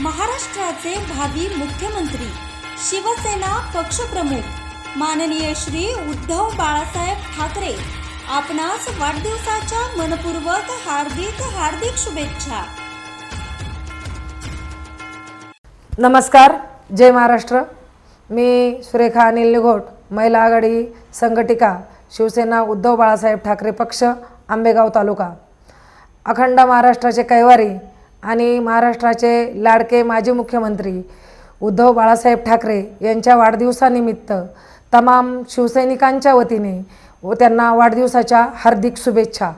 महाराष्ट्राचे भावी मुख्यमंत्री शिवसेना पक्षप्रमुख माननीय श्री उद्धव बाळासाहेब ठाकरे आपणास वाढदिवसाच्या मनपूर्वक हार्दिक हार्दिक शुभेच्छा. नमस्कार जय महाराष्ट्र. मी सुरेखा अनिल निघोट महिला आघाडी संघटिका शिवसेना उद्धव बाळासाहेब ठाकरे पक्ष आंबेगाव तालुका. अखंड महाराष्ट्राचे कैवारी आणि महाराष्ट्राचे लाडके माजी मुख्यमंत्री उद्धव बाळासाहेब ठाकरे यांच्या वाढदिवसानिमित्त तमाम शिवसैनिकांच्या वतीने व त्यांना वाढदिवसाच्या हार्दिक शुभेच्छा.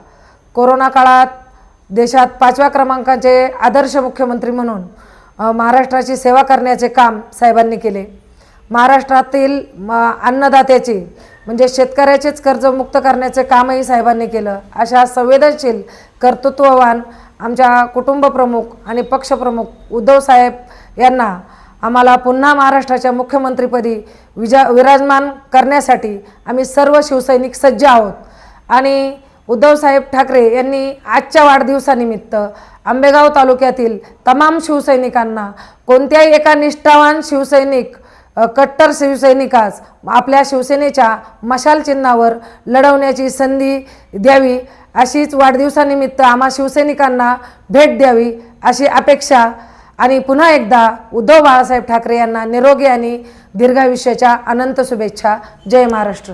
कोरोना काळात देशात पाचव्या क्रमांकाचे आदर्श मुख्यमंत्री म्हणून महाराष्ट्राची सेवा करण्याचे काम साहेबांनी केले. महाराष्ट्रातील म अन्नदात्याचे म्हणजे शेतकऱ्याचेच कर्जमुक्त करण्याचे कामही साहेबांनी केलं. अशा संवेदनशील कर्तृत्ववान आमच्या कुटुंबप्रमुख आणि पक्षप्रमुख उद्धवसाहेब यांना आम्हाला पुन्हा महाराष्ट्राच्या मुख्यमंत्रीपदी विजा विराजमान करण्यासाठी आम्ही सर्व शिवसैनिक सज्ज आहोत. आणि उद्धवसाहेब ठाकरे यांनी आजच्या वाढदिवसानिमित्त आंबेगाव तालुक्यातील तमाम शिवसैनिकांना कोणत्याही एका निष्ठावान शिवसैनिक कट्टर शिवसैनिकास आपल्या शिवसेनेच्या मशाल चिन्हावर लढवण्याची संधी द्यावी अशीच वाढदिवसानिमित्त आम्हा शिवसैनिकांना भेट द्यावी अशी अपेक्षा आणि पुन्हा एकदा उद्धव बाळासाहेब ठाकरे यांना निरोगी आणि दीर्घायुष्याच्या अनंत शुभेच्छा. जय महाराष्ट्र.